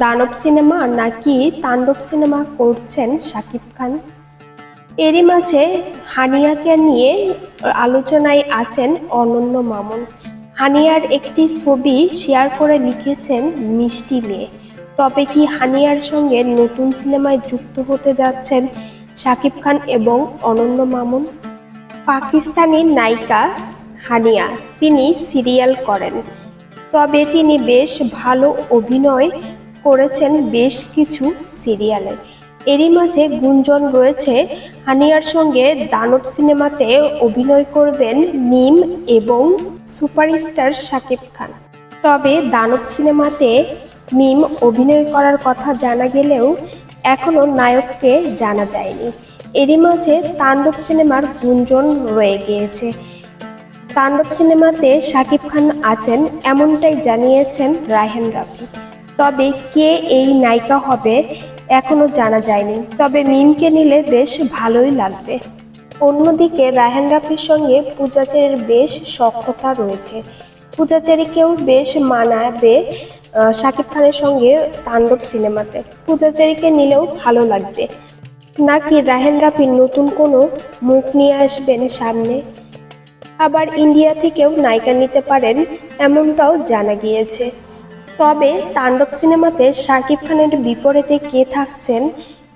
দানব সিনেমা নাকি তাণ্ডব সিনেমা করছেন শাকিব খান? এরই মাঝে হানিয়াকে নিয়ে আলোচনায় আছেন অনন্য মামুন। হানিয়ার একটি ছবি শেয়ার করে লিখেছেন মিষ্টি মেয়ে। তবে কি হানিয়ার সঙ্গে নতুন সিনেমায় যুক্ত হতে যাচ্ছেন শাকিব খান এবং অনন্য মামুন? পাকিস্তানি নায়িকা হানিয়া, তিনি সিরিয়াল করেন। তবে তিনি বেশ ভালো অভিনয় করেছেন বেশ কিছু সিরিয়ালে। এরই মাঝে গুঞ্জন রয়েছে, হানিয়ার সঙ্গে দানব সিনেমাতে অভিনয় করবেন মিম এবং সুপারস্টার শাকিব খান। তবে দানব সিনেমাতে মিম অভিনয় করার কথা জানা গেলেও এখনও নায়ককে জানা যায়নি। এরই মাঝে তাণ্ডব সিনেমার গুঞ্জন রয়ে গিয়েছে। তাণ্ডব সিনেমাতে শাকিব খান আছেন এমনটাই জানিয়েছেন রায়হান রাফি। তবে কে এই নায়িকা হবে এখনও জানা যায়নি। তবে মিমকে নিলে বেশ ভালোই লাগবে। অন্যদিকে রাহেন রাফির সঙ্গে পূজাচেরির বেশ সক্ষতা রয়েছে। পূজাচেরিকেও বেশ মানাবে শাকিব খানের সঙ্গে তাণ্ডব সিনেমাতে। পূজাচেরিকে নিলেও ভালো লাগবে। নাকি রাহেন রাফির নতুন কোনো মুখ নিয়ে আসবেন সামনে? আবার ইন্ডিয়া থেকেও নায়িকা নিতে পারেন এমনটাও জানা গিয়েছে। তবে তাণ্ডব সিনেমাতে শাকিব খানের বিপরীতে কে থাকছেন,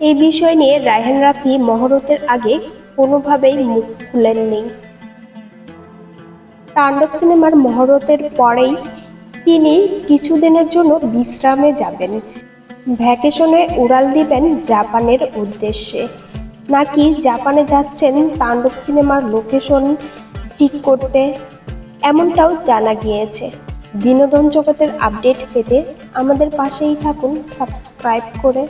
এই বিষয় নিয়ে রায়হান রাফি মহরতের আগে কোনোভাবেই মুখ খুলেননি। তাণ্ডব সিনেমার মহরতের পরেই তিনি কিছুদিনের জন্য বিশ্রামে যাবেন। ভ্যাকেশনে উড়াল দিবেন জাপানের উদ্দেশ্যে। নাকি জাপানে যাচ্ছেন তাণ্ডব সিনেমার লোকেশন ঠিক করতে? এমনটাও জানা গিয়েছে। বিনোদন জগতের আপডেট পেতে আমাদের পাশেই থাকুন সাবস্ক্রাইব করে